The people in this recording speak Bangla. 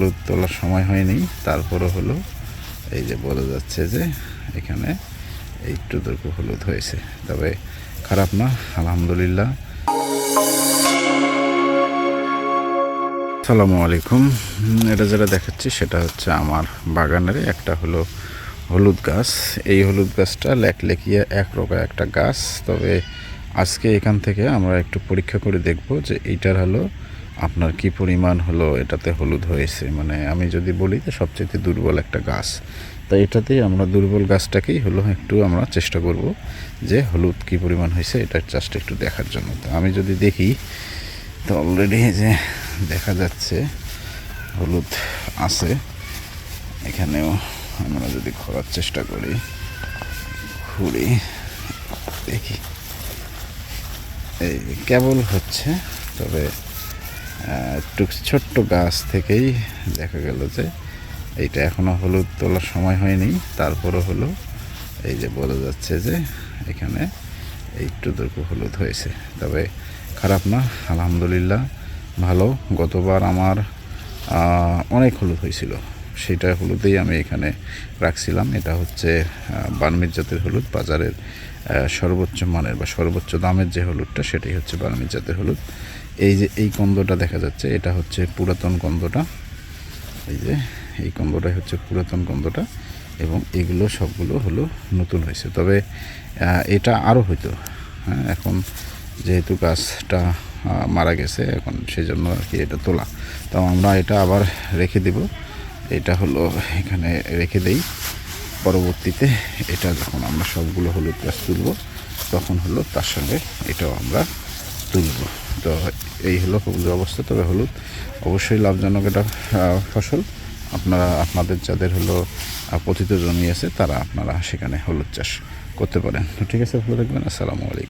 হলুদ তোলার সময় হয়নি। তারপরও হলো, এই যে বলা যাচ্ছে যে এখানে একটুটুকু হলুদ হয়েছে। তবে খারাপ না, আলহামদুলিল্লাহ। সালামু আলাইকুম। এটা যেটা দেখাচ্ছি সেটা হচ্ছে আমার বাগানের একটা হলো হলুদ গাছ। এই হলুদ গাছটা লেকলেকিয়া এক রকম একটা গাছ। তবে আজকে এখান থেকে আমরা একটু পরীক্ষা করে দেখব যে এইটার হলো আপনার কি পরিমাণ হলো? এটাতে হলুদ হয়েছে। মানে আমি যদি বলি যে সবচেয়ে দুর্বল একটা গাছ, তো এটাতেই আমরা দুর্বল গাছটাকেই হলো একটু আমরা চেষ্টা করব যে হলুদ কি পরিমাণ হয়েছে, এটা জাস্ট একটু দেখার জন্য। তো আমি যদি দেখি, তো অলরেডি যে দেখা যাচ্ছে হলুদ আছে। এখানেও আমরা যদি খোলার চেষ্টা করি, খুঁড়ি, দেখি। এই কেবল হচ্ছে, তবে একটু ছোট্ট গাছ থেকেই দেখা গেল যে এইটা এখনও হলুদ তোলার সময় হয়নি। তারপরও হলো এই যে বলা যাচ্ছে যে এখানে একটুটুকু হলুদ হয়েছে। তবে খারাপ না, আলহামদুলিল্লাহ ভালো। গতবার আমার অনেক হলুদ হয়েছিল। সেটা হলুদেই আমি এখানে রাখছিলাম। এটা হচ্ছে বার্মিজ জাতের হলুদ। বাজারের সর্বোচ্চ মানের বা সর্বোচ্চ দামের যে হলুদটা, সেটাই হচ্ছে বার্মিজ জাতের হলুদ। এই যে, এই কন্দটা দেখা যাচ্ছে, এটা হচ্ছে পুরাতন কন্দটা। এই যে, এই কন্দটাই হচ্ছে পুরাতন কন্দটা এবং এগুলো সবগুলো হলো নতুন হয়েছে। তবে এটা আরও হইতো হ্যাঁ এখন যেহেতু গাছটা মারা গেছে, এখন সেই জন্য আর কি এটা তোলা। তো আমরা এটা আবার রেখে দিব। এটা হলো এখানে রেখে দেই। পরবর্তীতে এটা যখন আমরা সবগুলো হলুদ গাছ তুলব, তখন হলো তার সঙ্গে এটাও আমরা তুলব। তো এই হলো হলুদ অবস্থা, তবে হলুদ অবশ্যই লাভজনক এটা ফসল। আপনারা, আপনাদের যাদের হলো পতিত জমি আছে, তারা আপনারা সেখানে হলুদ চাষ করতে পারেন। তো ঠিক আছে, ভালো থাকবেন, আসসালামু আলাইকুম।